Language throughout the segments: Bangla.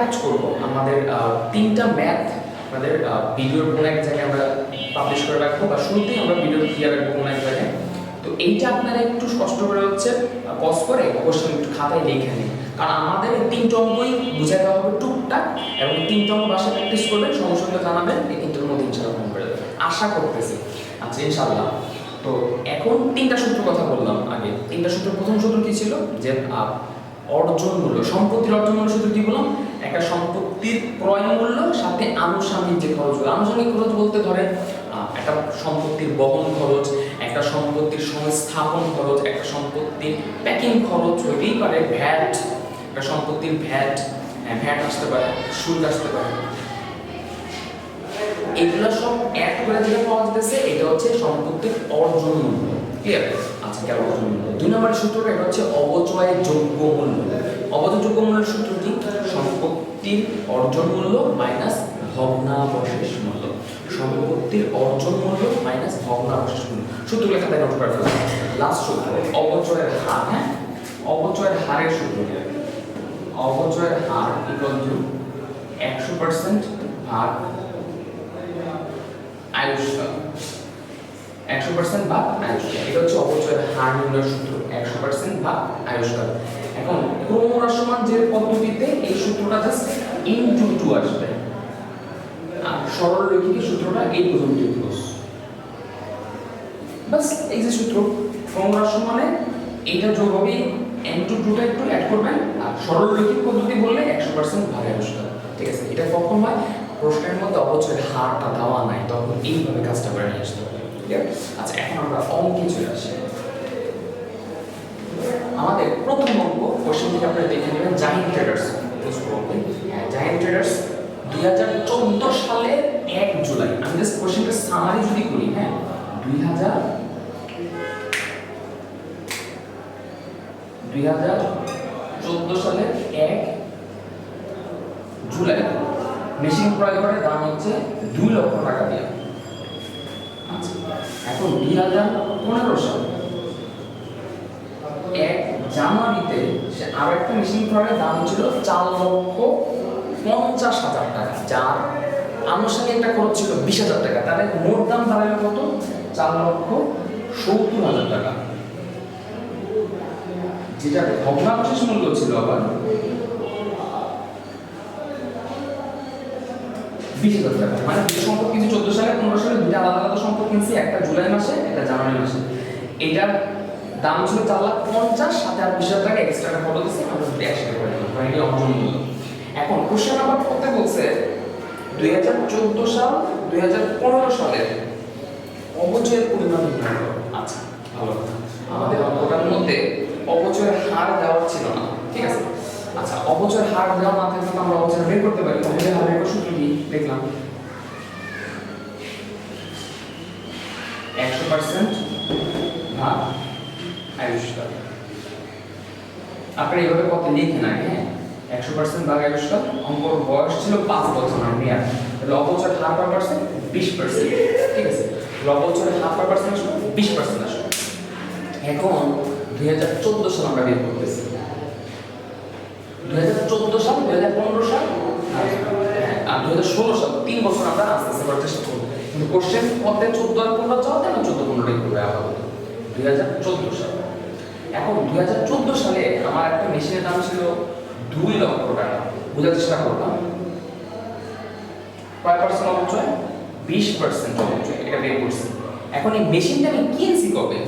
কাজ করব। আমাদের তিনটা ম্যাথ আমাদের ভিডিওর কোনো এক জায়গায় আমরা পাবলিশ করে রাখব বা শুরুতেই আমরা ভিডিও দিয়ে রাখব কোনো এক জায়গায়। তো এইটা আপনারা একটু কষ্ট করে হচ্ছে পজ করে অবশ্যই একটু খাতায় লিখে নিন। কারণ আমাদের এই তিনটা অঙ্কই বুঝাই দেওয়া হবে টুকটাক এবং তিনটা অঙ্ক বাসায় প্র্যাকটিস করবেন সঙ্গে জানাবেন, এই তিনটার মধ্যে ইনশাল্লাহ মনে করে আশা করতেছি। আচ্ছা ইনশাল্লাহ তো এখন তিনটা সূত্র কথা বললাম আগে। তিনটা সূত্র প্রথম সূত্র কি ছিল? যে অর্জন মূল্য সম্পত্তির অর্জন মূল্য সূত্র কি বললাম? একটা সম্পত্তির ক্রয় মূল্য, সাথে আনুষঙ্গিক যে খরচগুলো আনুষঙ্গিক খরচ বলতে ধরেন একটা সম্পত্তির বহন খরচ, একটা সম্পত্তির সংস্থাপন খরচ, একটা সম্পত্তির প্যাকিং খরচ হইতেই পারে ভ্যাট। একটা সম্পত্তির ভ্যাট হ্যাঁ ভ্যাট আসতে পারে, শুল্ক আসতে পারে। এগুলো সব অ্যাড করে যেটা পাওয়া যেতেছে এটা হচ্ছে সম্পত্তির অর্জন মূল্য ক্লিয়ার কেন অর্জন দুই নম্বরের সূত্রটা এটা হচ্ছে অবচয় যোগ্য মূল্য। অবচয় যোগ্য মূল্যের সূত্র কি সম্পত্তির অর্জন মূল্য মাইনাস ভগ্নাবশেষ মূল্য। সম্পত্তির অর্জন মূল্য মাইনাস ভগ্নাবশেষ মূল্য। সূত্রগুলো খাতায় নোট করে লাস্ট সূত্র, অবচয়ের হার হ্যাঁ? অবচয়ের হারের সূত্র অবচয়ের হার ইকুয়াল টু একশো পার্সেন্ট ভাগ আয়ুষ্কাল। একশো পার্সেন্ট বা আয়ুষ্কাল এটা হচ্ছে অপচয়ের হার নির্ণয়ের সূত্র, একশো পার্সেন্ট বা আয়ুষ্কাল এখন ক্রমহ্রাসমান যে পদ্ধতিতে এই সূত্রটা জাস্ট ইনটু টু আসবে? আর সরল রৈখিক সূত্রটা এই পর্যন্ত ক্লোজ বাস, এই যে সূত্র ক্রমহ্রাসমানে এটা যোগ হবে এন টু টুটা একটু অ্যাড করবেন, আর সরল রৈখিক পদ্ধতি বললে একশো পার্সেন্ট ভাগ আয়ুষ্কাল ঠিক আছে, এটা কখন হয়? প্রশ্নের মধ্যে অবচয়ের হারটা দেওয়া নাই, তখন এইভাবে কাজটা করে নিয়ে আচ্ছা এখন আমরা অঙ্কে চলে আসি? আমাদের প্রথম অঙ্ক কোশ্চেন থেকে আপনারা দেখে নেবেন জাহিন ট্রেডার্স জাহিন ট্রেডার্স দুই হাজার চোদ্দ সালের এক জুলাই, আমি জাস্ট কোশ্চেনটা সামারি যদি করি হ্যাঁ দুই হাজার দুই হাজার চোদ্দ সালের এক জুলাই মেশিন ক্রয় করে দাম হচ্ছে দুই লক্ষ টাকা দিয়ে। এখন দুই হাজার পনেরো সাল এক জানুয়ারিতে সে আরও একটা মেশিন ক্রয়ের দাম ছিল চার লক্ষ পঞ্চাশ হাজার টাকা, যার আনুষ্ঠানিক একটা খরচ ছিল বিশ হাজার টাকা। তাদের মোট দাম দাঁড়াল কত? চার লক্ষ সত্তর হাজার টাকা। যেটা ভগ্নাবশেষ মূল্য ছিল আবার বিশ হাজার টাকা মানে দুটো সম্পদ কিনছি চোদ্দ সালে, পনেরো সালে দুটো আলাদা আলাদা সম্পদ কিনছি, একটা জুলাই মাসে, একটা জানুয়ারি মাসে। এটার দাম ছিল চার লাখ পঞ্চাশ, সাথে আর বিশ হাজার টাকা এক্সট্রা টাকা ফটো দিচ্ছি আমরা দুটো একসাথে করে দিলাম মানে অর্জন মূল্য এখন কোশ্চেন আবার করতে বলছে, দুই হাজার চোদ্দ সাল, দুই হাজার পনেরো সালের অবচয়ের পরিমাণ আচ্ছা ভালো কথা। আমাদের অঙ্কটার মধ্যে অবচয়ের হার দেওয়া ছিল না, ঠিক আছে? আচ্ছা অবচয়ের হার দেওয়া না থাকলে আমরা অবচয় বের করতে পারি। তাহলে হারের একটা সূত্র কি? দেখলাম। একশো পার্সেন্ট ভাগ আয়ুষ্কাল আপনারা এইভাবে কত লিখে না হ্যাঁ? একশো পার্সেন্ট ভাগ আয়ুষ্কাল অঙ্কর বয়স ছিল পাঁচ বছর আর মেয়াদ তাহলে অবচয়ের হার পার পার্সেন্ট বিশ পার্সেন্ট ঠিক আছে? অবচয়ের হার পার পার্সেন্ট আসলো? বিশ পার্সেন্ট আসলো। এখন দুই হাজার চোদ্দ সাল আমরা বের করতেছি। চোদ্দ সাল দুই হাজার পনেরো সাল? আর হ্যাঁ, দুই হাজার ষোলো সাল তিন বছর আমরা আস্তে আস্তে করার চেষ্টা করব। কিন্তু কোশ্চেন পথে চোদ্দ আর পনেরো চাওয়া কেন চোদ্দ পনেরোটাই করবে আপাতত দুই হাজার চোদ্দ সাল। এখন দুই হাজার চোদ্দ সালে আমার একটা মেশিনের দাম ছিল দুই লক্ষ টাকা। বোঝার চেষ্টা করলাম। কয় পার্সেন্ট অবচয়? বিশ পার্সেন্ট অবচয় এটা বের করছি। এখন এই মেশিনটা আমি কিনছি কবে?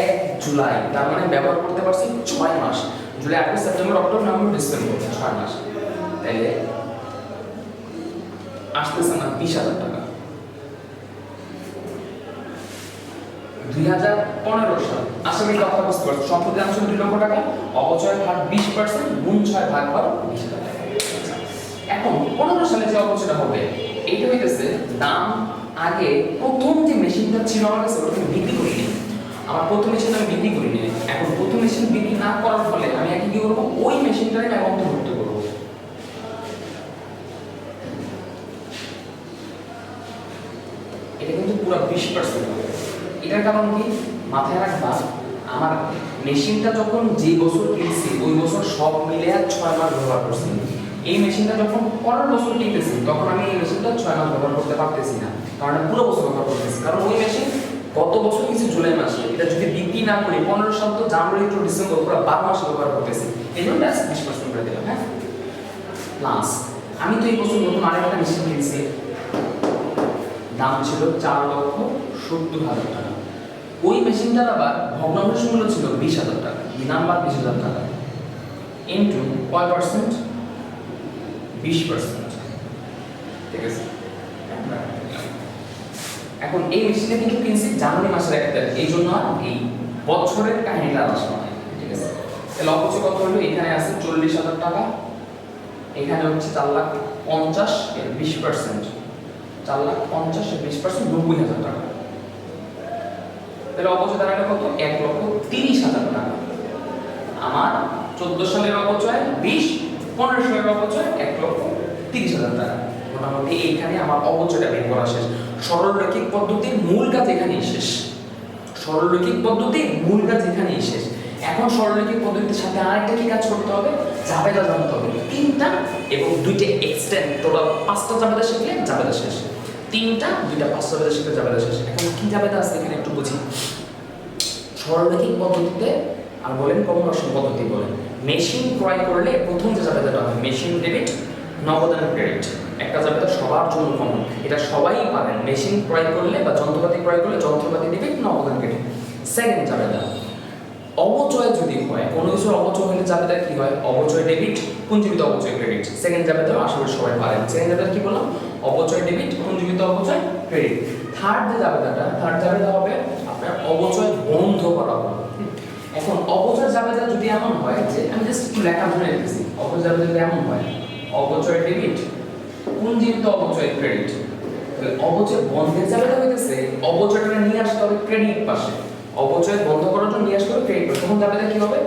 এক জুলাই তার মানে ব্যবহার করতে পারছি ছয় মাস। July August September October November December ছয় মাস তাইলে আসতেছে না বিশ হাজার টাকা। দুই হাজার পনেরো সাল আশা কথা বুঝতে পারছ সম্পত্তি দাম দুই লক্ষ টাকা অবচয়ের হার বিশ পার্সেন্ট, গুণ ছয় ভাগ বারো বিশ হাজার টাকা। এখন, পনেরো সালে যে অবচয়টা হবে, এইটা হইতেছে দাম আগে প্রথম যে মেশিনটা ছিল আমার কাছে, ওটা বিক্রি করিনি। আমার প্রথম মেশিন আমি বিক্রি করিনি। এখন প্রথম মেশিন বিক্রি না করার ফলে কি করব ওই মেশিনটাকে আমি অন্তর্ভুক্ত করব এটা কিন্তু পুরো বিশ পার্সেন্ট এটার কারণ কি? মাথায় রাখবা, আমার মেশিনটা যখন যে বছর কিনছি, ওই বছর সব মিলে আর ছয় মাস ব্যবহার করছি। এই মেশিনটা যখন পনেরো বছর কিনতেছি, তখন আমি এই মেশিনটা ছয় মাস ব্যবহার করতে পারতেছি না। কারণ পুরো বছর ব্যবহার করতেছি। কারণ ওই মেশিন গত বছর কিছু জুলাই মাসে। এটা যদি বিক্রি না করি, পনেরো তো জানুয়ারি টু ডিসেম্বর পুরো বারো মাস ব্যবহার করতেছি। এই জন্য বিশ পার্সেন্ট করে দিলাম হ্যাঁ? প্লাস আমি তো এই বছর নতুন আরেকটা মেশিন কিনেছি। দাম ছিল চার লক্ষ সত্তর হাজার টাকা। ওই মেশিনটার আবার ভগ্নাংশ মূল্য ছিল বিশ হাজার টাকা। নাম্বার বিশ হাজার টাকা। ইন্টু কয় পার্সেন্ট বিশ পার্সেন্ট ঠিক আছে? এখন এই মেশিনটা কিন্তু কিনছি জানুয়ারি মাসের এক তারিখ, এই জন্য এই বছরের কাহিনীটা আসা হয় ঠিক আছে? তাহলে অবশ্যই কত হলো? এখানে আছে চল্লিশ হাজার টাকা। এখানে হচ্ছে চার লাখ পঞ্চাশ এর বিশ পার্সেন্ট চার লাখ পঞ্চাশ এর বিশ পার্সেন্ট নব্বই হাজার টাকা। তাহলে অবচয় দাঁড়াল কত? এক লক্ষ তিরিশ হাজার টাকা। আমার চোদ্দ সালের অবচয় বিশ, পনেরো সালের অবচয় এক লক্ষ তিরিশ হাজার টাকা। মোটামুটি এইখানে আমার অবচয়টা বের করা শেষ। সরলরৈখিক পদ্ধতির মূল কাজ এখানেই শেষ। সরলরৈখিক পদ্ধতির মূল কাজ এখানেই শেষ। এখন সরলরৈখিক পদ্ধতির সাথে আরেকটা কি কাজ করতে হবে? জাবেদা জানতে হবে। তিনটা এবং দুইটা এক্সটেন্ড টোটাল পাঁচটা জাবেদা শিখলে জাবেদা শেষ। তিনটা, দুইটা, পাঁচটা জাবেদা শিখলে জাবেদা শেষ। এখন কি জাবেদা আছে এখানে একটু বুঝি। সরলরৈখিক পদ্ধতিতে, আর বলেন কনভার্সন পদ্ধতি বলেন। মেশিন ক্রয় করলে প্রথম যে জাবেদাটা হয় মেশিন ডেবিট নগদান ক্রেডিট একটা জাবেদা সবার জন্য কমন এটা সবাই পারেন মেশিন ক্রয় করলে বা যন্ত্রপাতি ক্রয় করলে যন্ত্রপাতি ডেবিট নগদান ক্রেডিট সেকেন্ড জাবেদা অবচয় যদি হয়, কোনো কিছুর অবচয় হলে জাবেদা কি হয়? অবচয় ডেবিট পুঞ্জীবিত অবচয় ক্রেডিট সেকেন্ড জাবেদা আশা করি সবাই পারেন সেকেন্ড জাবেদা কি বললাম? অবচয় ডেবিট পুঞ্জীবিত অবচয় ক্রেডিট থার্ড যে জাবেদাটা থার্ড জাবেদা হবে আপনার অবচয় বন্ধ করা হবে। এখন অবচয় জাবেদা যদি এমন হয় যে, আমি জাস্ট একটু লেখা ধরে রেখেছি অবচয় জাবেদা যদি এমন হয় অবচয় ডেবিট পুঞ্জীবিত অবচয় ক্রেডিট তাহলে অবচয় বন্ধের জাবেদা হইতেছে, অবচয়টা নিয়ে আসতে হবে ক্রেডিট পাশে। অবচয় বন্ধ করার জন্য নিয়ে আসতে হবে ক্রেডিট পাশে। তখন জাবেদা কি হবে?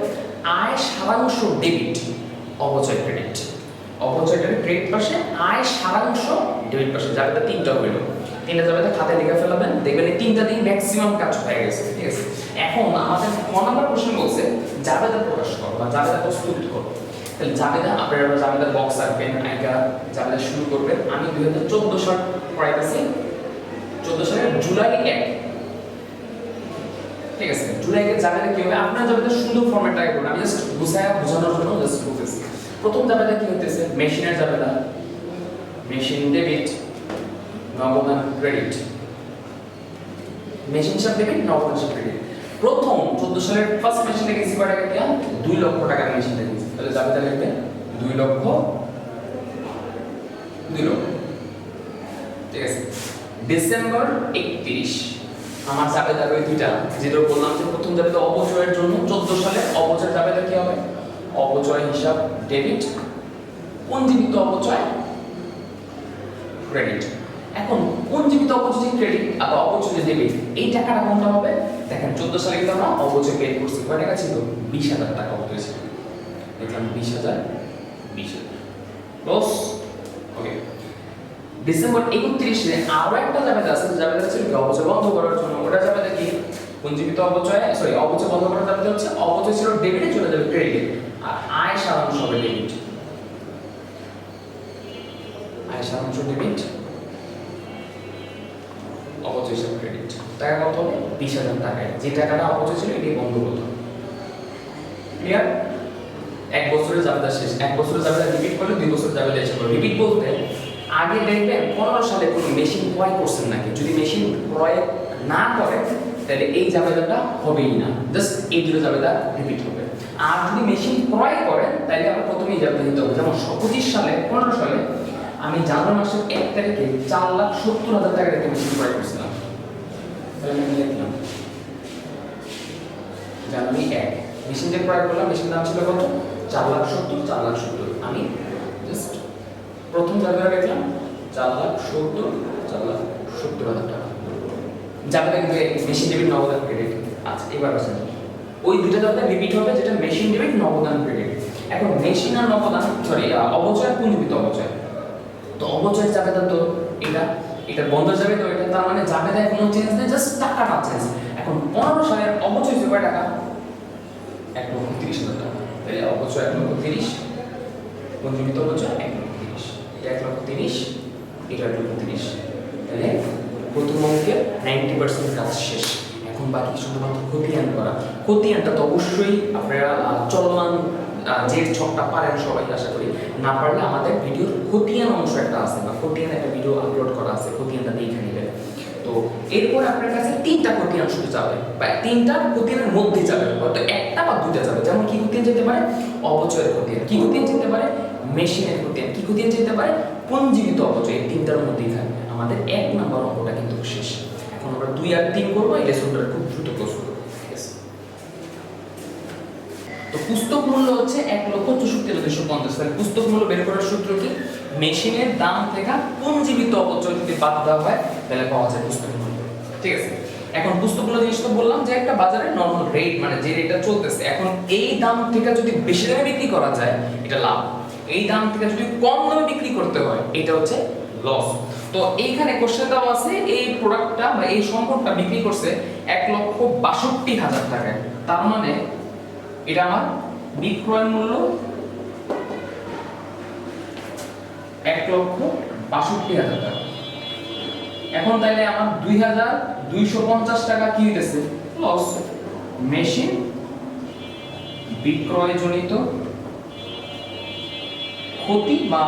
আয় সারাংশ ডেবিট অবচয় ক্রেডিট অবচয়টা ক্রেডিট পাশে, আয় সারাংশ ডেবিট পাশে। জাবেদা তিনটা হইল। তিনটা জাবেদা খাতায় লিখে ফেলাবেন। দেখবেন এই তিনটা দিন ম্যাক্সিমাম কাজ হয়ে গেছে, ঠিক আছে? এখন আমাদের ক নাম্বার প্রশ্ন বলছে জাবেদা প্রকাশ করো বা জাবেদা প্রস্তুত করো। তাহলে জাবেদা, আপনারা জাবেদার বক্স রাখবেন, আইকা জাবেদা শুরু করবেন। আমি দুই হাজার চোদ্দ সাল পড়াইতেছি। চোদ্দ সালের জুলাই এক। ঠিক আছে, জুলাই একের জাবেদা কি হবে? আপনার জাবেদা সুন্দর ফরম্যাট আগে করুন। আমি জাস্ট বুঝায় বোঝানোর জন্য জাস্ট বলতেছি। প্রথম জাবেদা কি হতেছে মেশিনের জাবেদা। মেশিন ডেবিট নগদান ক্রেডিট মেশিন হিসাব ডেবিট হিসাব ক্রেডিট প্রথম চোদ্দ সালের ফার্স্ট মেশিনটা কিনছি কয় টাকা দিয়া দুই লক্ষ টাকার কিনছি তাহলে জাবেদা লিখবে দুই লক্ষ দুই লক্ষ। ঠিক আছে। ডিসেম্বর একত্রিশ। আমার রয়ে দুইটা। যেটা বললাম যে প্রথম জাবেদা অবচয়ের জন্য, চোদ্দ সালে অবচয় জাবেদা কি হবে? অবচয় হিসাব ডেবিট অবচয় ক্রেডিট এখন পঞ্জীবিত অপচয় ক্রেডিট আবার অপচয় ডেবিট এই টাকাটা কোনটা হবে? দেখেন, চোদ্দ সালে কিন্তু আমরা অপচয় পেড করছি। কয় টাকা ছিল? বিশ হাজার টাকা হতে ছিল দেখলাম বিশ হাজার। বিশ ওকে ডিসেম্বর একত্রিশে আরও একটা জাবেদা আছে জাবেদা কি অপচয় বন্ধ করার জন্য। ওটা জাবেদা কি? পঞ্জীবিত অপচয় সরি অপচয় বন্ধ করার জাবেদা হচ্ছে অপচয় ছিল ডেবিটে চলে যাবে ক্রেডিট আর আয় সারাংশ হবে ডেবিট আয় সারাংশ ডেবিট অপচয় হিসাব ক্রেডিট টাকা কত বিশ হাজার টাকায়। যে টাকাটা অপচয় ছিল এটি বন্ধ করতে ক্লিয়ার এক বছরের জাবেদা শেষ। এক বছরের জাবেদা রিপিট করলে দুই বছরের জাবেদা এসে করবে রিপিট বলতে, আগে দেখবেন পনেরো সালে কোনো মেশিন ক্রয় করছেন নাকি যদি মেশিন ক্রয় না করেন তাহলে এই জাবেদাটা হবেই না। জাস্ট এই দুটো জাবেদা রিপিট হবে। আর যদি মেশিন ক্রয় করেন তাহলে আমরা প্রথমেই জাবেদা দিতে হবে। যেমন পঁচিশ সালে, পনেরো সালে আমি জানুয়ারি মাসের এক তারিখে চার লাখ সত্তর হাজার টাকার একটা মেশিন ক্রয় করছিলাম। তাহলে আমি জানুয়ারি এক। মেশিন যে ক্রয় করলাম মেশিন দাম ছিল কত? চার লাখ সত্তর, চার লাখ সত্তর। আমি জাস্ট প্রথম জায়গায় লিখলাম চার লাখ সত্তর, চার লাখ সত্তর হাজার টাকা। জায়গাটা কিন্তু মেশিন ডেবিট নগদান ক্রেডিট আচ্ছা এবার আসেন। ওই দুটো জায়গায় রিপিট হবে, যেটা মেশিন ডেবিট নগদান ক্রেডিট এখন মেশিন আর নগদান সরি অবচয় পুঞ্জীবিত অবচয়। তো অবচয় জাবেদা তো এটা এটা বন্ধ যাবে, তো এটা তার মানে জাবেদায় কোনো চেঞ্জ নেই জাস্ট টাকাটা চেঞ্জ এখন পনেরো সালের অবচয় হচ্ছে কয় টাকা, এক লক্ষ তিরিশ হাজার টাকা। তাহলে এক লক্ষ তিরিশ। পঞ্জীবিত অপচয় এক লক্ষ তিরিশ। এটা এক লক্ষ তিরিশ, এটা এক লক্ষ তিরিশ। তাহলে প্রথম অঙ্কের নাইনটি পার্সেন্ট কাজ শেষ। এখন বাকি শুধুমাত্র খতিয়ান করা। খতিয়ানটা তো অবশ্যই আপনারা চলমান যে ছকটা পারেন সবাই, আশা করি, না পারলে আমাদের ভিডিওর খতিয়ান অংশ একটা আছে বা খতিয়ান একটা ভিডিও আপলোড করা আছে, খতিয়ানটা দেখে নেবেন। তো এরপর আপনার কাছে তিনটা খতিয়ান শুধু যাবে, বা তিনটা খতিয়ানের মধ্যে যাবে। হয়তো একটা বা দুইটা যাবে। যেমন কি খতিয়ান যেতে পারে? অপচয়ের খতিয়ান কি যেতে পারে? মেশিনের খতিয়ান কি যেতে পারে? পঞ্জীবিত অপচয়। এই তিনটার মধ্যেই থাকবে। আমাদের এক নম্বর অঙ্কটা কিন্তু শেষ। এখন আমরা দুই আর তিন করব, এই লেসনটা খুব দ্রুত তো পুস্তক মূল্য হচ্ছে এক লক্ষ চৌষট্টি দুশো পঞ্চাশ। তাহলে পুস্তক মূল্য বের করার সূত্র কি? মেশিনের দাম থেকে পঞ্জীবিত অপচয় যদি বাদ দেওয়া হয়, তাহলে পাওয়া যায় পুস্তক মূল্য। ঠিক আছে? এখন মূল্য জিনিস তো বললাম যে একটা বাজারে নর্মাল রেট মানে যে রেটটা চলতেছে, এখন এই দাম থেকে যদি বেশি দামে বিক্রি করা যায়, এটা লাভ। এই দাম থেকে যদি কম দামে বিক্রি করতে হয়, এটা হচ্ছে লস তো এইখানে কোশ্চেন দেওয়া আছে, এই প্রোডাক্টটা বা এই সম্পদটা বিক্রি করছে এক লক্ষ বাষট্টি হাজার টাকায়। তার মানে এটা আমার বিক্রয় মূল্য এক লক্ষ বাষট্টি হাজার টাকা। এখন তাইলে আমার দুই হাজার দুইশো পঞ্চাশ টাকা কি হইতেছে? লস মেশিন বিক্রয়জনিত ক্ষতি বা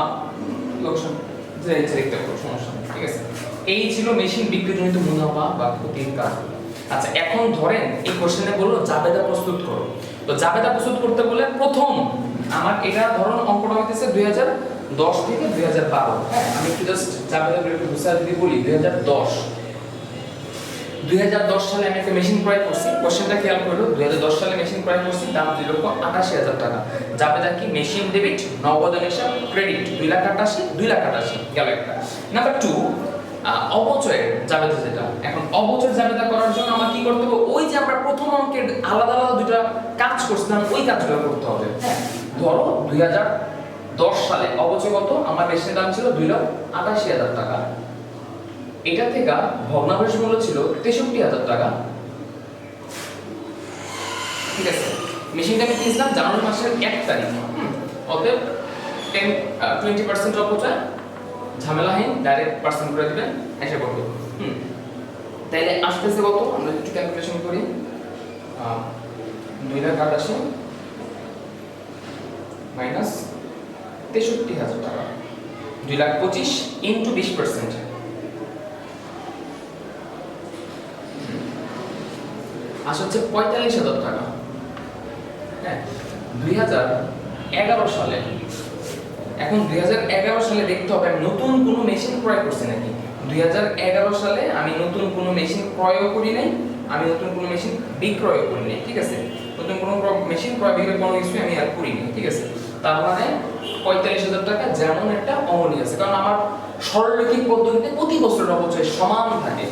লোকসান? যে লিখতে পারো সমস্যা, ঠিক আছে? এই ছিল মেশিন বিক্রয়জনিত মুনাফা বা ক্ষতির কাজ আচ্ছা এখন ধরেন এই কোশ্চেনে বলল জাবেদা প্রস্তুত করো। তো জাবেদা প্রস্তুত করতে বলে প্রথম আমার এটা ধরুন অঙ্কটা হইতেছে দুই হাজার দশ থেকে দুই হাজার বারো। হ্যাঁ আমি একটু জাস্ট জাবেদা একটু যদি বলি, দুই হাজার দশ। দুই হাজার দশ সালে আমি একটা মেশিন ক্রয় করছি। কোশ্চেনটা খেয়াল করল দুই হাজার দশ সালে মেশিন ক্রয় করছি, দাম দুই লক্ষ আটাশি হাজার টাকা। জাবেদা কি? মেশিন ডেবিট নগদ হিসাব ক্রেডিট দুই লাখ আটাশি, দুই লাখ আটাশি, গেল একটা। নাম্বার টু অবচয়ের জাবেদা যেটা। এখন অবচয় জাবেদা করার জন্য আমার কি করতে হবে? ওই যে আমরা প্রথম অঙ্কের আলাদা আলাদা দুইটা কাজ করছিলাম, ওই কাজগুলো করতে হবে। হ্যাঁ ধরো দুই হাজার দশ সালে অবচয় কত? আমার মেশিনের দাম ছিল দুই লাখ আটাশি হাজার টাকা। এটা থেকে ভগ্নাংশ মূল্য ছিল তেষট্টি হাজার টাকা। ঠিক আছে, মেশিনটা আমি কিনছিলাম জানুয়ারি মাসের এক তারিখ। অতএব টেন টোয়েন্টি পার্সেন্ট অপচয় ঝামেলাহীন ডাইরেক্ট পার্সেন্ট করে দেবেন, এসে করবে। হুম তাইলে আসতেছে কত? আমরা একটু ক্যালকুলেশন করি। দুই লাখ আটাশি মাইনাস তেষট্টি হাজার টাকা। দুই লাখ পঁচিশ ইন্টু বিশ পার্সেন্ট আসে হচ্ছে পঁয়তাল্লিশ হাজার টাকা। হ্যাঁ দুই হাজার এগারো সালে। এখন দুই হাজার এগারো সালে দেখতে হবে নতুন কোনো মেশিন ক্রয় করছি নাকি? দুই হাজার এগারো সালে আমি নতুন কোনো মেশিন ক্রয়ও করি নাই, আমি নতুন কোনো মেশিন বিক্রয় করি নাই, ঠিক আছে? নতুন কোনো মেশিন ক্রয় বিক্রয় কোনো কিছু আমি আর করি নাই, ঠিক আছে? তার মানে পঁয়তাল্লিশ হাজার টাকা যেমন একটা অমনি আছে। কারণ আমার সরলরৈখিক পদ্ধতিতে প্রতি বছর অবচয় সমান থাকে।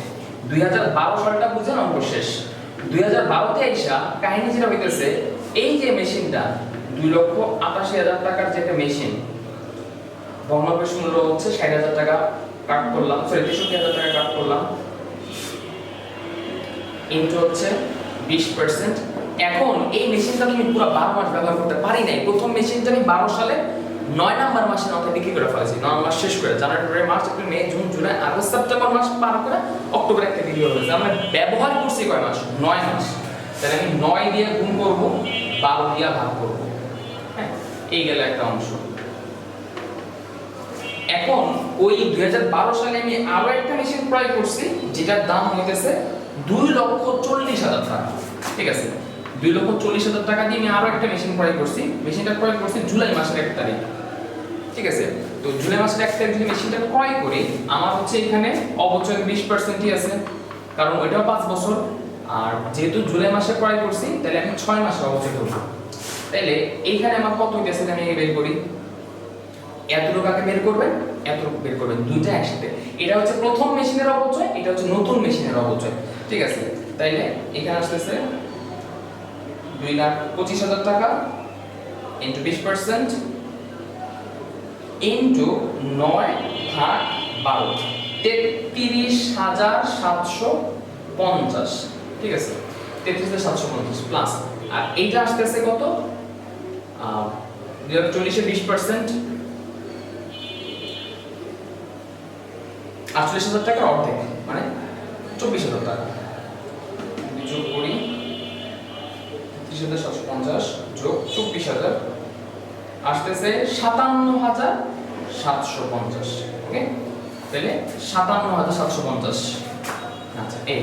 দুই হাজার বারো সালটা বুঝেন অঙ্ক শেষ। দুই হাজার বারোতে আইসা কাহিনী যেটা হইতেছে, এই যে মেশিনটা, দুই লক্ষ আটাশি হাজার টাকার যে একটা মেশিন ভগ্নাংশ মূল্য হচ্ছে, ষাট হাজার টাকা কাট করলাম, সরি তেষট্টি হাজার টাকা কাট করলাম। ইন্টু হচ্ছে বিশ পার্সেন্ট এখন এই মেশিনটা আমি পুরো বারো মাস ব্যবহার করতে পারি নাই। প্রথম মেশিনটা আমি বারো সালে নয় নাম্বার মাসে মাথায় বিক্রি করে ফেলেছি নয় মাস শেষ করে, January, February, March, April, May, June, July, August, September মাস পার করে অক্টোবর একটা বিক্রি হয়ে গেছে আমরা ব্যবহার করছি কয় মাস? নয় মাস। তাহলে আমি নয় দিয়ে গুণ করব, বারো দিয়ে ভাগ করব। হ্যাঁ এই গেল একটা অংশ। এখন ওই দুই হাজার বারো সালে আমি আরও একটা মেশিন ক্রয় করছি, যেটার দাম হইতেছে দুই লক্ষ চল্লিশ হাজার টাকা। ঠিক আছে? দুই লক্ষ চল্লিশ হাজার টাকা দিয়ে আমি আরও একটা মেশিন ক্রয় করছি। মেশিনটা ক্রয় করছি জুলাই মাসের এক তারিখ। ঠিক আছে? তো জুলাই মাসের এক তারিখ যদি মেশিনটা ক্রয় করি, আমার হচ্ছে এখানে অবচয় বিশ পার্সেন্টই আছে। কারণ ওইটাও পাঁচ বছর। আর যেহেতু জুলাই মাসে ক্রয় করছি, তাহলে আমি ছয় মাসে অবচয় করব। তাহলে এইখানে আমার কত গেছে আমি বের করি? এতটুকু আগে বের করবেন, এতটুকু বের করবেন, দুইটা একসাথে। এটা হচ্ছে প্রথম মেশিনের অপচয় এটা হচ্ছে নতুন মেশিনের অপচয় ঠিক আছে? তাইলে এখানে আসতেছে দুই লাখ পঁচিশ হাজার টাকা ইন্টু বিশ পার্সেন্ট ইন্টু নয় ভাগ বারো, তেত্রিশ হাজার সাতশো পঞ্চাশ, ঠিক আছে? তেত্রিশ হাজার সাতশো পঞ্চাশ প্লাস আর এইটা আসতেছে কত? দুই হাজার চল্লিশে বিশ পার্সেন্ট আটচল্লিশ হাজার টাকার অর্ধেক মানে চব্বিশ হাজার টাকা। হাজার সাতশো পঞ্চাশ যোগ চব্বিশ হাজার, আসতেছে সাতান্ন হাজার সাতশো পঞ্চাশ। ওকে? তাহলে সাতান্ন হাজার সাতশো পঞ্চাশ। আচ্ছা এই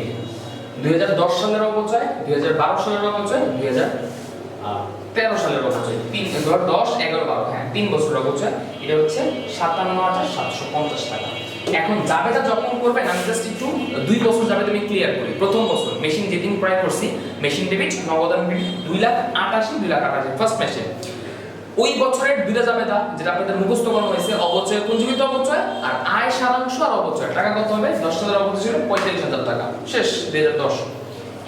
দুই হাজার দশ সালের অপচয়, দুই হাজার বারো সালের অপচয়, দুই হাজার তেরো সালের অপচয়। তিন ধর দশ, এগারো, বারো। হ্যাঁ তিন বছর অপচয়। এটা হচ্ছে সাতান্ন হাজার সাতশো পঞ্চাশ টাকা। এখন জাবেদা যখন করবেন, আমি জাস্ট একটু দুই বছর যাবে আমি ক্লিয়ার করি। প্রথম বছর মেশিন যেদিন ক্রয় করছি মেশিন ডেবিট নগদ আমি দুই লাখ আটাশি, দুই লাখ আটাশি ফার্স্ট মেশিন ওই বছরের দুইটা জাবেদা, যেটা আপনাদের মুখস্থ করা হয়েছে, অবচয় পুঞ্জীবিত অবচয়, আর আয় সারাংশ আর অবচয়। টাকা কত হবে? দশ হাজার অবচয় ছিল পঁয়তাল্লিশ হাজার টাকা। শেষ, দুই হাজার দশ।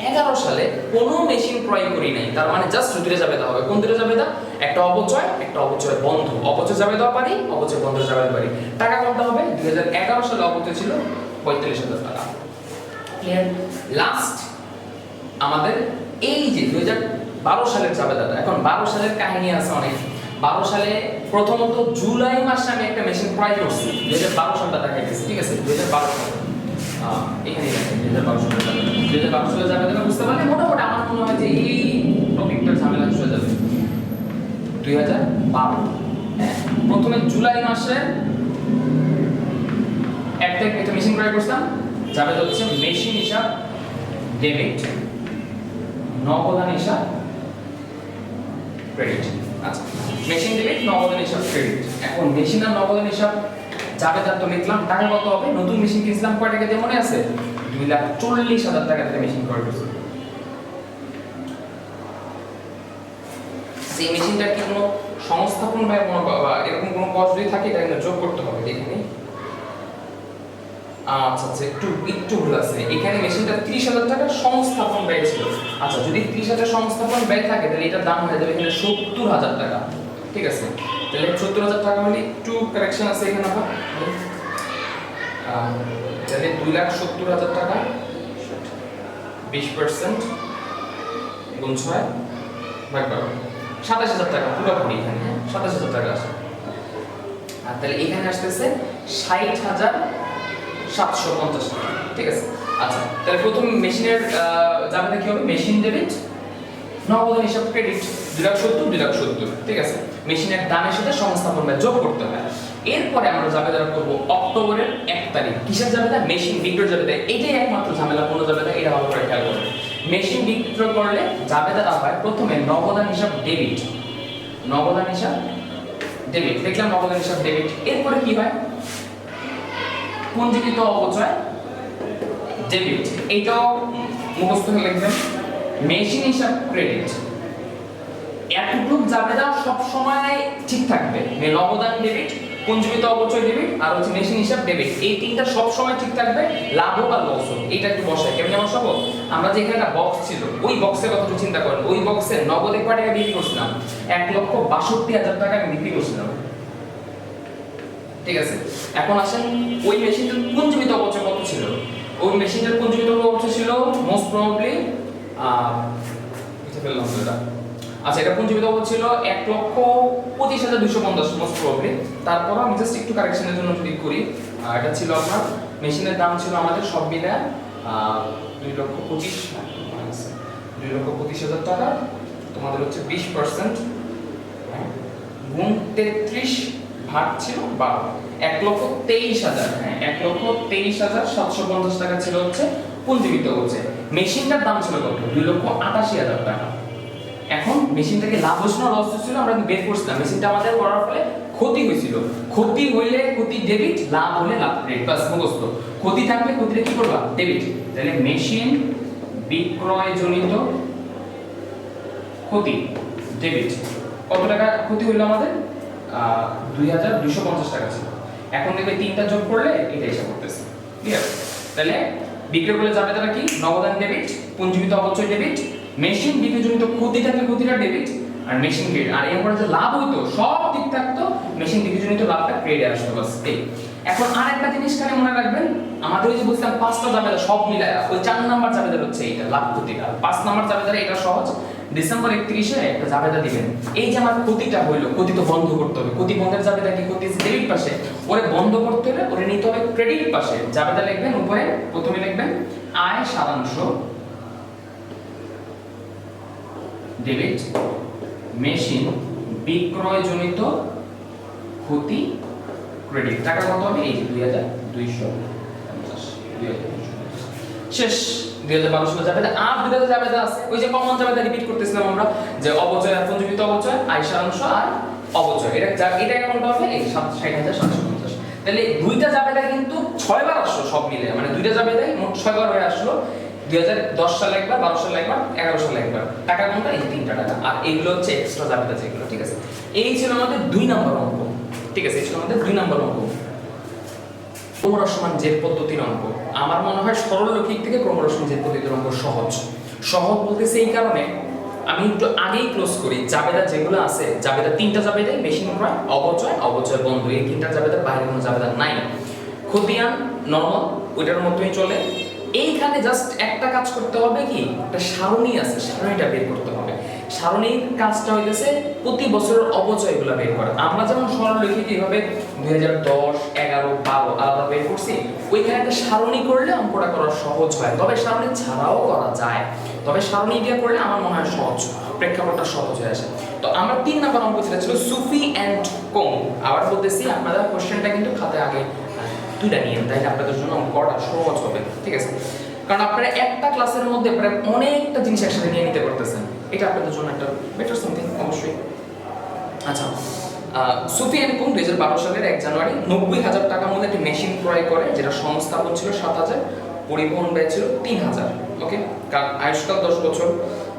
এগারো সালে কোনো মেশিন ক্রয় করি নাই। তার মানে জাস্ট দুটো জাবেদা হবে। কোন দুটো জাবেদা? একটা অপচয় একটা অপচয় বন্ধ। অপচয় যাবে দেওয়া পারি, অপচয় বন্ধ যাবে পারি। টাকা কত হবে? দুই হাজার এগারো সালে অপচয় ছিল পঁয়তাল্লিশ হাজার টাকা। লাস্ট আমাদের এই যে দুই হাজার বারো সালের যাবে দাদা এখন বারো সালের কাহিনী আছে অনেক। বারো সালে প্রথমত জুলাই মাসে আমি একটা মেশিন ক্রয় করছি। দুই হাজার বারো সালটা দেখাইতেছি, ঠিক আছে? দুই হাজার বারো সাল। বুঝতে পারলে মোটামুটি আমার মনে হয় যে এই টপিকটার ঝামেলা চলে যাবে। দুই হাজার বারো। হ্যাঁ প্রথমে জুলাই মাসে একটা একটা মেশিন ক্রয় করছিলাম, যাবে হচ্ছে মেশিন হিসাব ডেবিট নগদান হিসাব ক্রেডিট আচ্ছা মেশিন ডেবিট নগদান হিসাব ক্রেডিট এখন মেশিন আর নগদান হিসাব যাবে তার তো লিখলাম টাকা কত হবে? নতুন মেশিন কিনছিলাম, কয় টাকা মনে আছে? দুই লাখ চল্লিশ হাজার টাকা দিয়ে মেশিন ক্রয় করছি সেই মেশিনটার কি কোনো সংস্থাপন ব্যয় কোনো এরকম কোনো কস্ট যদি থাকে, এটা কিন্তু যোগ করতে হবে, দেখে আচ্ছা আচ্ছা একটু একটু ভুল আছে। এখানে মেশিনটা ত্রিশ হাজার টাকা সংস্থাপন ব্যয় ছিল। আচ্ছা যদি ত্রিশ হাজার সংস্থাপন ব্যয় থাকে, তাহলে এটার দাম হয়ে যাবে এখানে সত্তর হাজার টাকা। ঠিক আছে? তাহলে সত্তর হাজার টাকা হলে একটু কারেকশন আছে এখানে আবার। তাহলে দুই লাখ সত্তর হাজার টাকা, বিশ পার্সেন্ট গুণ ছয়, ভাগ বারো সাতাশ হাজার টাকা পুরোপুরি এখানে হ্যাঁ? সাতাশ হাজার টাকা আছে। আর তাহলে এখানে আসতেছে ষাট হাজার সাতশো পঞ্চাশ টাকা, ঠিক আছে? আচ্ছা তাহলে প্রথম মেশিনের জাবেদা কি হবে? মেশিন ডেবিট নগদান হিসাব ক্রেডিট দুই সত্তর দুই সত্তর, ঠিক আছে? মেশিনের দামের সাথে সংস্থাপন ব্যয় যোগ করতে হয়। এরপরে আমরা জাবেদা করব অক্টোবরের এক তারিখ। কিসের জাবেদা মেশিন বিক্রয় জাবেদা এটাই একমাত্র ঝামেলা, কোনো জাবেদা এটা ভালো খেয়াল করবে। মেশিন বিক্রয় করলে জাবেদাটা হয় প্রথমে নগদান হিসাব ডেবিট নগদান হিসাব ডেবিট দেখলাম নগদান হিসাব ডেবিট এরপরে কি হয়? পুঞ্জীকৃত অপচয় ডেবিট এইটাও মুখস্থ লিখবেন। মেশিন হিসাব ক্রেডিট এতটুক জাবেদা সব সময় ঠিক থাকবে। নগদান ডেবিট পুঞ্জীকৃত অবচয় ডেবিট আর হচ্ছে মেশিন হিসাব ডেবিট এই তিনটা সব সময় ঠিক থাকবে, লাভ হোক আর লস হোক এটা একটু বসাই কেমন বসাবো আমরা যে এখানে একটা বক্স ছিল, ওই বক্সের কথা একটু চিন্তা করেন। ওই বক্সে নগদে কয় টাকা বিক্রি করছিলাম, এক লক্ষ বাষট্টি হাজার টাকা আমি বিক্রি করছিলাম। ঠিক আছে? এখন আসেন, ওই মেশিনটার পুঞ্জীবিত অবচয় কত ছিল? ওই মেশিনটার পুঞ্জীবিত অবচয় ছিল মোস্ট প্রবাবলি পেলাম এটা আচ্ছা এটা পুঞ্জীবিত ছিল? এক লক্ষ পঁচিশ হাজার দুশো পঞ্চাশ মোস্ট প্রবাবলি তারপর আমি জাস্ট একটু কারেকশনের জন্য যদি করি এটা ছিল আপনার মেশিনের দাম ছিল আমাদের সব মিলে দুই লক্ষ পঁচিশ দুই লক্ষ পঁচিশ হাজার টাকা। তোমাদের হচ্ছে বিশ পার্সেন্ট গুণ তেত্রিশ ভাগ ছিল বারো। এক লক্ষ তেইশ হাজার হ্যাঁ এক লক্ষ তেইশ হাজার সাতশো পঞ্চাশ টাকা ছিল হচ্ছে পুঞ্জীবিত হচ্ছে মেশিনটার দাম ছিল কত? দুই লক্ষ আটাশি হাজার টাকা। এখন মেশিনটাকে লাভ হচ্ছে না লস হচ্ছিল আমরা বের করছিলাম মেশিনটা আমাদের করার ফলে ক্ষতি হয়েছিল। ক্ষতি হইলে ক্ষতি ডেবিট লাভ হলে লাভ ক্রেডিট বাস মুখস্থ। ক্ষতি থাকলে ক্ষতিটা কি করবা? ডেবিট তাহলে মেশিন বিক্রয়জনিত ক্ষতি ডেবিট কত টাকা ক্ষতি হইল আমাদের? দুই হাজার দুশো পঞ্চাশ টাকা ছিল। এখন দেখবে তিনটা যোগ করলে এটা এসে করতেছে। ঠিক আছে তাহলে বিক্রয় করলে যাবে তারা কি? নগদান ডেবিট পুঞ্জীবিত অবচয় ডেবিট মেশিন বিক্রিজনিত ক্ষতি থাকলে ক্ষতিটা ডেবিট আর মেশিন ক্রেডিট আর এরপরে যে লাভ হইতো, সব ঠিক থাকতো মেশিন বিক্রিজনিত লাভটা ক্রেডিট আসতো, বাস এখন আর একটা জিনিস খালি মনে রাখবেন, আমাদের যে বলছিলাম পাঁচটা জাবেদা সব মিলায়, ওই চার নাম্বার জাবেদা হচ্ছে এটা লাভ ক্ষতিটা। পাঁচ নাম্বার জাবেদা এটা সহজ। ডিসেম্বর একত্রিশে একটা জাবেদা দিবেন। এই যে আমার ক্ষতিটা হইল, ক্ষতি তো বন্ধ করতে হবে। ক্ষতি বন্ধের জাবেদা কি? ক্ষতি ডেবিট পাশে। ওরে বন্ধ করতে হলে ওরে নিতে হবে ক্রেডিট পাশে। জাবেদা লিখবেন উপরে, প্রথমে লিখবেন আয় সারাংশ ডেবিট মেশিন বিক্রয়জনিত ক্ষতি ক্রেডিট টাকা কত হবে? এই দুই হাজার দুইশো পঞ্চাশ দুই হাজার দুই যাবে আর দুই হাজার যাবে আছে। ওই যে কমন যাবে রিপিট করতেছিলাম আমরা, যে অবচয় পঞ্জীবিত অবচয় আয় সারাংশ আর অবচয়। এটা যা এটা কেমন হবে এই ষাট হাজার, সাতশো পঞ্চাশ। তাহলে দুইটা জাবেদা কিন্তু ছয় বার আসলো সব মিলে। মানে দুইটা জাবেদাই মোট ছয় বার হয়ে আসলো। দুই হাজার দশ সালে একবার, বারো সালে একবার, এগারো সালে একবার। টাকা কোনটা? এই তিনটা টাকা। আর এইগুলো হচ্ছে এক্সট্রা জাবেদা যেগুলো, ঠিক আছে? এই ছিল আমাদের দুই নম্বর অঙ্ক। ঠিক আছে, এই ছিল আমাদের দুই নম্বর অঙ্ক। ক্রমরসমান জেদ পদ্ধতির অঙ্ক। আমার মনে হয় সরল লৌকিক থেকে পদ্ধতির অঙ্ক সহজ। সহজ বলতেছে এই কারণে আমি একটু আগেই ক্লোজ করি, জাবেদা যেগুলো আছে, জাবেদা তিনটা জাবেদাই মেশিন ক্রয় অবচয় অবচয় বন্ধ। এই তিনটা জাবেদার বাইরে কোনো জাবেদা নাই। খতিয়ান নর্মাল ওইটার মতোই চলে। এইখানে জাস্ট একটা কাজ করতে হবে কি? একটা সারণী আছে, সারণীটা বের করতে হবে। সারণীর কাজটা হইতেছে প্রতি বছরের অপচয় অপচয়গুলো বের করা। আমরা যেমন সরলরেখে কীভাবে দুই হাজার দশ, এগারো, বারো আলাদা বের করছি, ওইখানে একটা সারণী করলে অঙ্কটা করা সহজ হয়। তবে সারণী ছাড়াও করা যায়। তবে সারণী দিয়ে করলে আমার মনে হয় সহজ প্রেক্ষাপটটা সহজ হয়ে আসে। তো আমার তিন নাম্বার অঙ্ক যেটা ছিল, সুফি অ্যান্ড কোং আবার বলতেছি, আপনারা কোশ্চেনটা কিন্তু খাতে আগে দুইটা নিয়ে তাইলে আপনাদের জন্য অঙ্কটা সহজ হবে। ঠিক আছে? কারণ আপনারা একটা ক্লাসের মধ্যে অনেকটা জিনিস একসাথে নিয়ে নিতে পারতেছেন। এটা আপনাদের জন্য একটা বেটার সামথিং অবশ্যই। আচ্ছা সুফি কোং দুই সালের এক জানুয়ারি নব্বই হাজার টাকার মধ্যে একটি মেশিন ক্রয় করে, যেটা সংস্থাপন ছিল সাত হাজার, পরিবহন ব্যয় ছিল তিন হাজার ওকে আয়ুষ্কাল দশ বছর,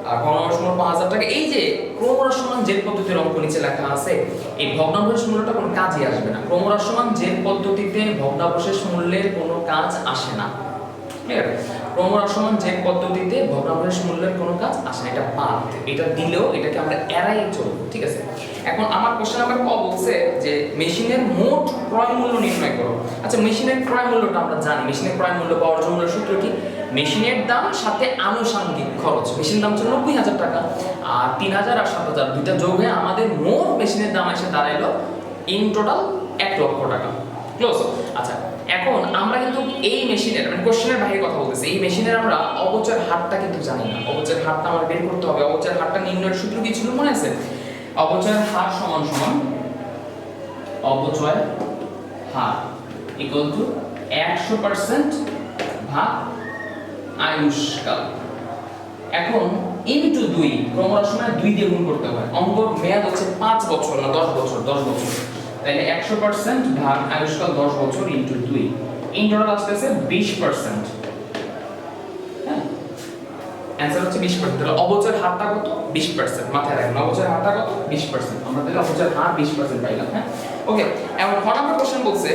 আর ভগ্নাংশ মূল্য পাঁচ হাজার টাকা। এই যে ক্রমরসমান জেল পদ্ধতির অঙ্ক নিচে লেখা আছে, এই ভগ্নাবশেষ মূল্যটা কোনো কাজে আসবে না। ক্রমরসমান জেল পদ্ধতিতে ভগ্নাবশেষ মূল্যের কোনো কাজ আসে না। ক্লিয়ার ক্রমরসমান জেল পদ্ধতিতে মূল্যের কোনো কাজ আসে এটা বাদ। এটা দিলেও এটাকে আমরা এড়াই চলবো, ঠিক আছে? এখন আমার কোশ্চেন ক বলছে যে মেশিনের মোট ক্রয় মূল্য নির্ণয় করো। আচ্ছা মেশিনের ক্রয় মূল্যটা আমরা জানি। মেশিনের ক্রয় মূল্য বা অর্জন মূল্য সূত্র কি? মেশিনের দাম সাথে আনুষঙ্গিক খরচ। মেশিন দাম ছিল নব্বই হাজার টাকা। আর তিন হাজার আর সাত হাজার দুইটা যোগ হয়ে আমাদের মোট মেশিনের দাম এসে দাঁড়াইলো ইন টোটাল এক লক্ষ টাকা। ক্লোজ আচ্ছা এখন আমরা কিন্তু এই মেশিনের মানে কোশ্চেনের বাইরে কথা বলতেছি, এই মেশিনের আমরা অবচয়ের হারটা কিন্তু জানি না। অবচয়ের হারটা আমার বের করতে হবে অবচয়ের হারটা নির্ণয়ের সূত্র কি ছিল মনে আছে? অবচয়ের হার সমান সমান অবচয় হার ইকুয়াল টু একশো পার্সেন্ট ভাগ আয়ুষ্কাল। এখন ইনটু দুই ক্রমরসমায় দুই দিয়ে গুণ করতে হয়। অঙ্কর মেয়াদ হচ্ছে পাঁচ বছর না দশ বছর দশ বছর। তাহলে একশো পার্সেন্ট ভাগ আয়ুষ্কাল দশ বছর ইনটু দুই। ইন আসতেছে বিশ পার্সেন্ট অ্যান্সার হচ্ছে বিশ পার্সেন্ট তাহলে অবচয়ের হারটা কত? বিশ পার্সেন্ট মাথায় রাখবেন, অবচয়ের হারটা কত? বিশ পার্সেন্ট আমরা তাহলে অবচয়ের হার বিশ পার্সেন্ট পাইলাম হ্যাঁ? ওকে এখন খ নাম্বার কোশ্চেন বলছে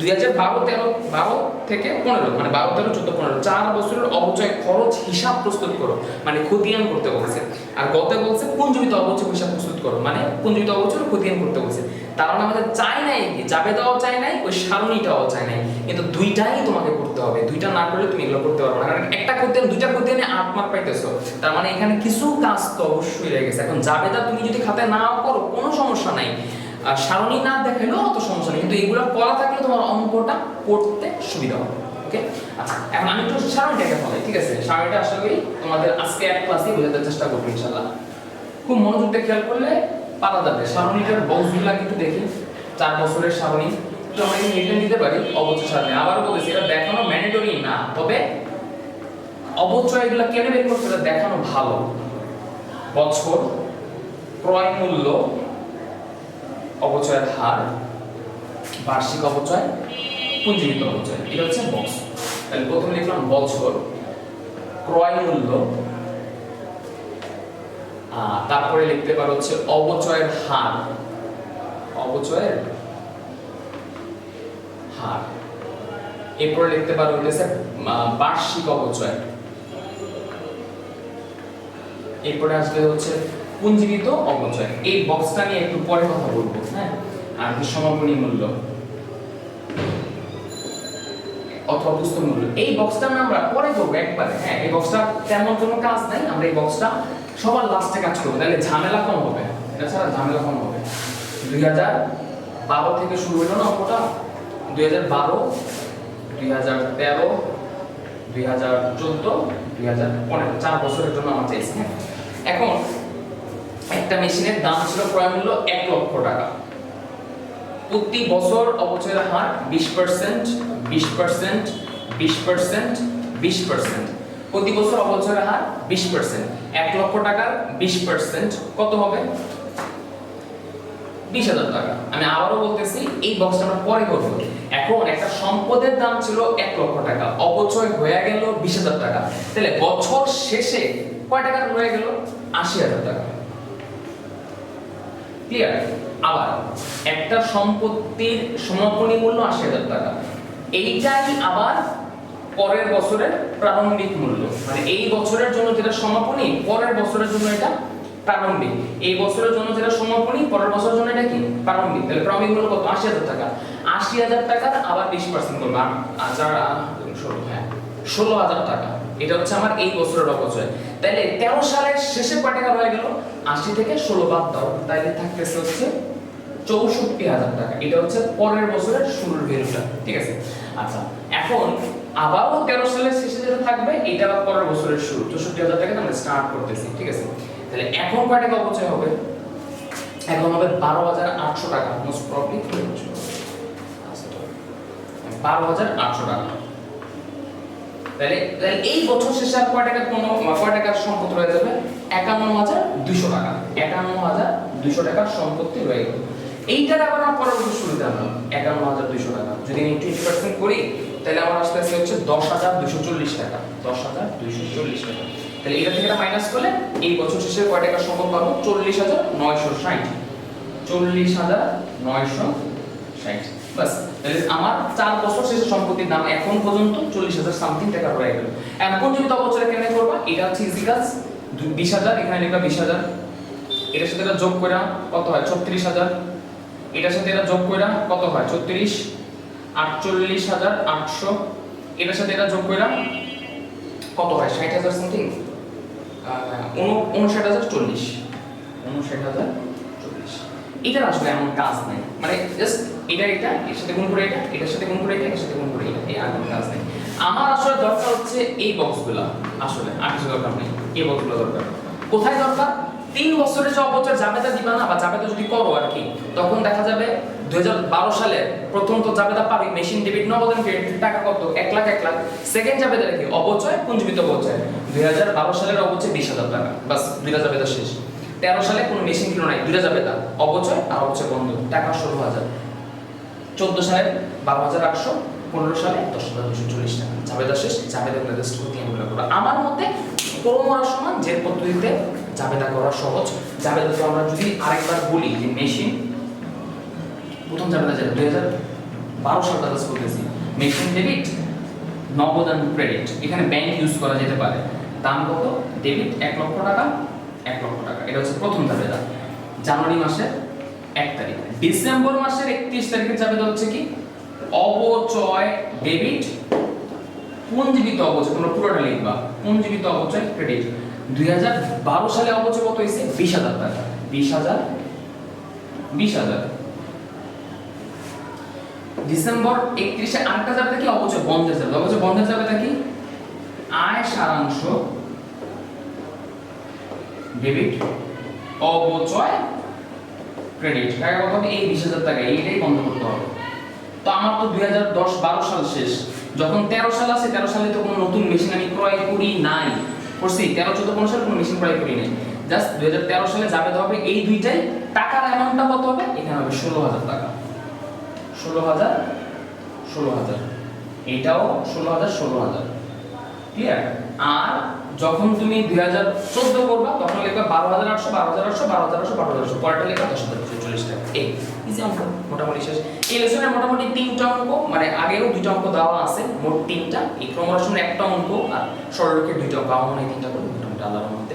দুই হাজার বারো তেরো, বারো থেকে পনেরো মানে বারো, তেরো, চোদ্দ, পনেরো, চার বছরের অবচয় খরচ হিসাব প্রস্তুত করো মানে খতিয়ান করতে বলছে। আর গতে বলছে পুঞ্জীবিত অবচয় হিসাব প্রস্তুত করো মানে পুঞ্জীবিত অবচয় খতিয়ান করতে বলছে। তার মানে আমাদের চাই নাই যাবে দেওয়াও চাই নাই, ওই সারণীটাও চাই নাই। কিন্তু দুইটাই তোমাকে করতে হবে, দুইটা না করলে তুমি এগুলো করতে পারবে না। কারণ একটা খতিয়ান, দুইটা খতিয়ানে আট মার্ক পাইতেছো। তার মানে এখানে কিছু কাজ তো অবশ্যই রয়ে গেছে। এখন জাবেদা তুমি যদি খাতায় নাও করো, কোনো সমস্যা নাই। আর সারণী না দেখালেও অত সমস্যা নেই। কিন্তু এগুলো পড়া থাকলে তোমার অঙ্কটা পড়তে সুবিধা হবে ওকে আচ্ছা এখন আমি একটু সারণীটাকে ফলাই ঠিক আছে? সারণীটা করি তোমাদের আজকে এক ক্লাসে বোঝাতে চেষ্টা করব ইনশাল্লাহ খুব মনোযোগ দিয়ে খেয়াল করলে পারা যাবে। সারণীটার বক্সগুলা কিন্তু দেখি। চার বছরের সারণী। তো আমরা এই নিতে পারি অবচয় সারণী। আবারও বলেছি এটা দেখানো ম্যান্ডেটরি না, তবে অবচয় এগুলো কেন বের হবে দেখানো ভালো। বছর, ক্রয় মূল্য অবচয়ের হার, বার্ষিক অবচয় পুঞ্জীবিত অবচয় এটা হচ্ছে বক্স। তাহলে প্রথমে লিখলাম বছর ক্রয় মূল্য তারপরে লিখতে পারো হচ্ছে অবচয়ের হার। অবচয়ের হার। এরপরে লিখতে পারো হইতেছে বার্ষিক অবচয় এরপরে আসবে হচ্ছে পুঞ্জীবিত অবচয় এই বক্সটা নিয়ে একটু পরে কথা বলব। আর সমাপনী মূল্য অথবা পুস্তক মূল্য। এই বক্সটা আমরা পরে করব একবারে। হ্যাঁ এই বক্সটা তেমন কোনো কাজ নাই। আমরা এই বক্সটা সবার লাস্টে কাজ করব। তাহলে ঝামেলা কম হবে। এছাড়া ঝামেলা কম হবে দুই হাজার বারো থেকে শুরু হলো না অঙ্কটা? দুই হাজার বারো, দুই হাজার তেরো, দুই হাজার চোদ্দ, দুই হাজার পনেরো। চার বছরের জন্য আমার চাইছে হ্যাঁ? এখন একটা মেশিনের দাম ছিল ক্রয় মূল্য এক লক্ষ টাকা। প্রতি বছর অপচয়ের হার বিশ পার্সেন্ট বিশ পার্সেন্ট বিশ পার্সেন্ট বিশ পার্সেন্ট প্রতি বছর অপচয়ের হার বিশ পার্সেন্ট এক লক্ষ টাকার বিশ পার্সেন্ট কত হবে? বিশ হাজার টাকা। আমি আবারও বলতেছি, এই বক্সটা আমরা পরে করব। এখন একটা সম্পদের দাম ছিল এক লক্ষ টাকা। অপচয় হয়ে গেল বিশ হাজার টাকা। তাহলে বছর শেষে কয় টাকা রয়ে গেল? আশি হাজার টাকা। ক্লিয়ার আবার একটা সম্পত্তির সমাপনী মূল্য আশি হাজার টাকা। এইটাই আবার পরের বছরের প্রারম্ভিক মূল্য। মানে এই বছরের জন্য যেটা সমাপনী পরের বছরের জন্য এটা প্রারম্ভিক। এই বছরের জন্য যেটা সমাপনী পরের বছরের জন্য এটা কি? প্রারম্ভিক। তাহলে প্রারম্ভিক মূল্য কত? আশি হাজার টাকা। আশি হাজার টাকার আবার বিশ পার্সেন্ট করব। হাজার ষোলো হ্যাঁ ষোলো হাজার টাকা। এটা হচ্ছে আমার এই বছরের অপচয়। তাইলে তেরো সালের শেষে কয় টাকা হয়ে গেল? আশি থেকে ষোলো বাদ দাও। তাইলে থাকতেছে হচ্ছে চৌষট্টি হাজার টাকা। এটা হচ্ছে পরের বছরের শুরুর ভ্যালুটা। ঠিক আছে? আচ্ছা এখন আবারও তেরো সালের শেষে যেটা থাকবে, এটা পরের বছরের শুরু। চৌষট্টি হাজার টাকা আমরা স্টার্ট করতেছি। ঠিক আছে? তাহলে এখন কয় টাকা অপচয় হবে? এখন হবে বারো হাজার আটশো টাকা। মোস্ট প্রবলি বারো হাজার আটশো টাকা। তাহলে এই বছর শেষে আর কয় টাকা কোনো কয় টাকার সম্পত্তি রয়ে যাবে? একান্ন হাজার দুইশো টাকা। একান্ন হাজার দুইশো টাকার সম্পত্তি রয়ে গেল। এইটার আবার আমার বছর শুরুতে আনলাম একান্ন হাজার দুইশো টাকা। যদি আমি টোয়েন্টি পার্সেন্ট করি, তাহলে আমার আস্তে আস্তে হচ্ছে দশ হাজার দুইশো চল্লিশ টাকা। দশ হাজার দুইশো চল্লিশ টাকা। তাহলে এটা থেকে মাইনাস করলে এই বছর শেষে কয় টাকার সম্পদ পাবো? চল্লিশ হাজার নয়শো ষাট। চল্লিশ হাজার নয়শো ষাট। বাস আমার চার বছর শেষে সম্পত্তির দাম এখন পর্যন্ত চল্লিশ হাজার সামথিং টাকা রয়ে গেল। এখন যদি অবচয় কেন করবা? এটা হচ্ছে ইজি কাজ। বিশ হাজার, এখানে লিখবা বিশ হাজার। এটার সাথে এটা যোগ করে কত হয়? ছত্রিশ হাজার। এটার সাথে এটা যোগ করে কত হয়? ছত্রিশ। আটচল্লিশ হাজার আটশো। এটার সাথে এটা যোগ করে কত হয়? ষাট হাজার সামথিং উনষাট হাজার চল্লিশ। উনষাট হাজার চল্লিশ। এটার আসলে এমন কাজ নাই। মানে জাস্ট এটা এটা, এর সাথে গুণ করে এটা, এটার সাথে গুণ করে এটা, এর সাথে গুণ করে এটা, এই আর কোনো কাজ নেই। আমার আসলে দরকার হচ্ছে এই বক্সগুলো আসলে আর কিছু দরকার নেই, এই বক্সগুলো দরকার। কোথায় দরকার? তিন বছরের যে অবচয় জাবেদা দিবা না, বা জাবেদা যদি করো আর কি, তখন দেখা যাবে দুই হাজার বারো সালে প্রথম তো জাবেদা পাবি মেশিন ডেবিট নগদ ক্রেডিট টাকা কত? এক লাখ এক লাখ। সেকেন্ড জাবেদা কি? অবচয় পুঞ্জীবিত অবচয় দুই হাজার বারো সালের অবচয় বিশ হাজার টাকা। বাস, দুইটা জাবেদা শেষ। তেরো সালে কোনো মেশিন কিনো নাই দূরে যাবে তা অবচয় আর অবচয় বন্ধ, টাকা ষোলো হাজার। চোদ্দ সালে বারো হাজার আটশো, পনেরো সালে দশ হাজার দুশো চল্লিশ টাকা। জাবেদা শেষ জাবেদা করতে এগুলো করব আমার মতে ক্রমরা সমান যে পদ্ধতিতে জাবেদা করা সহজ। জাবেদা তো আমরা যদি আরেকবার বলি যে মেশিন প্রথম জাবেদা যেটা দুই হাজার বারো সাল কাজ করতেছি মেশিন ডেবিট নগদ and ক্রেডিট এখানে ব্যাংক ইউজ করা যেতে পারে। দাম কত? ডেবিট এক লক্ষ টাকা এক লক্ষ টাকা। এটা হচ্ছে প্রথম জাবেদা। জানুয়ারি মাসের এক তারিখ। ডিসেম্বর মাসের একত্রিশ তারিখের জাবেদা হচ্ছে কি? অবচয় ডেবিট পুঞ্জীবিত অবচয়, তোমরা পুরোটা লিখবা। পুঞ্জীবিত অবচয় ক্রেডিট। দুই হাজার বারো সালে অবচয় কত হয়েছে? বিশ হাজার টাকা। বিশ হাজার বিশ হাজার। ডিসেম্বর একত্রিশে আটটা যাবে কি? অবচয় বন্ধের যাবে অবচয় বন্ধের যাবে কি? আয় সারাংশ ডেবিট অবচয় ক্রেডিট টাকা কত এই বিশ হাজার টাকা, এইটাই বন্ধ করতে হবে। তো আমার তো দুই হাজার দশ বারো সাল শেষ। যখন তেরো সাল আছে তেরো সালে তো কোনো নতুন মেশিন আমি ক্রয় করি নাই। করছি, তেরো, চোদ্দ, পনেরো সালে কোনো মেশিন ক্রয় করি নাই। জাস্ট দুই হাজার তেরো সালে যাবে হবে, এই দুইটাই। টাকার অ্যামাউন্টটা কত হবে? এখানে হবে ষোলো হাজার টাকা। ষোলো হাজার ষোলো হাজার। এইটাও ষোলো হাজার ষোলো হাজার। ক্লিয়ার আর যখন তুমি দুই হাজার চোদ্দ করবা, তখন লিখবা বারো হাজার আটশো, বারো হাজার আটশো, বারো হাজার আটশো, বারো হাজার আটশো। পরেরটা লিখবা দশ হাজার চল্লিশ টাকা। এই ইজি অঙ্ক, মোটামুটি শেষ। এই লেসনের মোটামুটি তিনটা অঙ্ক মানে আগেও দুইটা অঙ্ক দেওয়া আছে, মোট তিনটা। এই ক্রমরাশনের একটা অঙ্ক আর সরলকে দুইটা অঙ্ক। আমার মনে হয় তিনটা করে মোটামুটি আলাদার মধ্যে